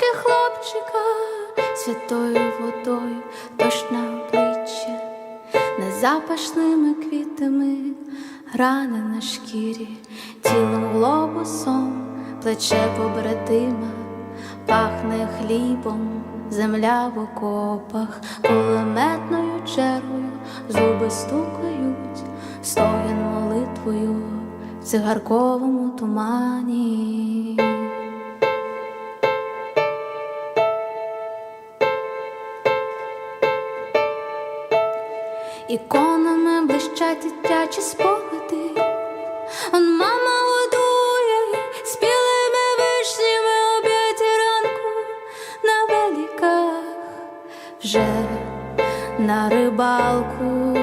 посмішки хлопчика святою водою дощ на обличчя, незапашними квітами, рани на шкірі, тілом глобусом, плече побратима, пахне хлібом, земля в окопах, кулеметною чергою, зуби стукають, стоян молитвою в цигарковому тумані. Іконами блищать дитячі спогади. Он мама годує спілими вишнями об'яті ранку на великах вже на рибалку.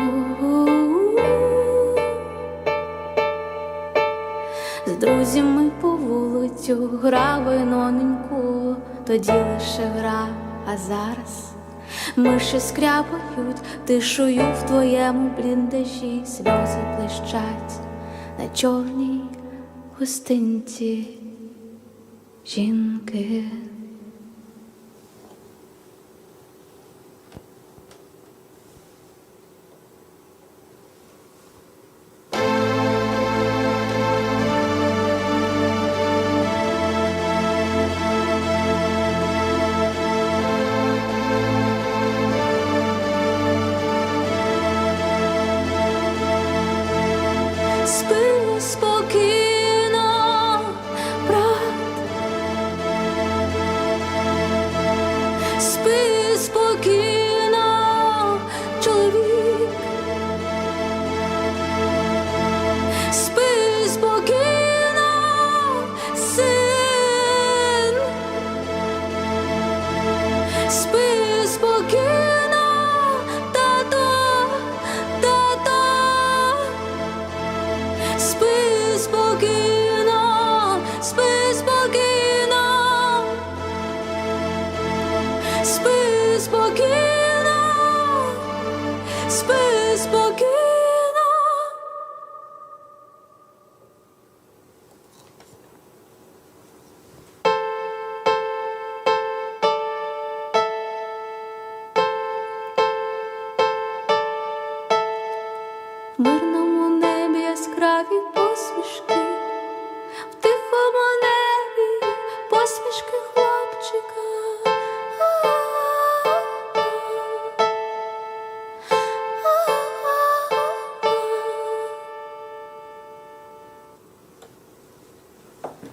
З друзями по вулицю грали ноненьку, тоді лише гра, а зараз миші скряпають, тишую в твоєму бліндажі сльози блищать на чорній гостинці жінки. Спи Спи спокійно, спи спокійно, спи спокійно, спи спокійно. Мирно I love you.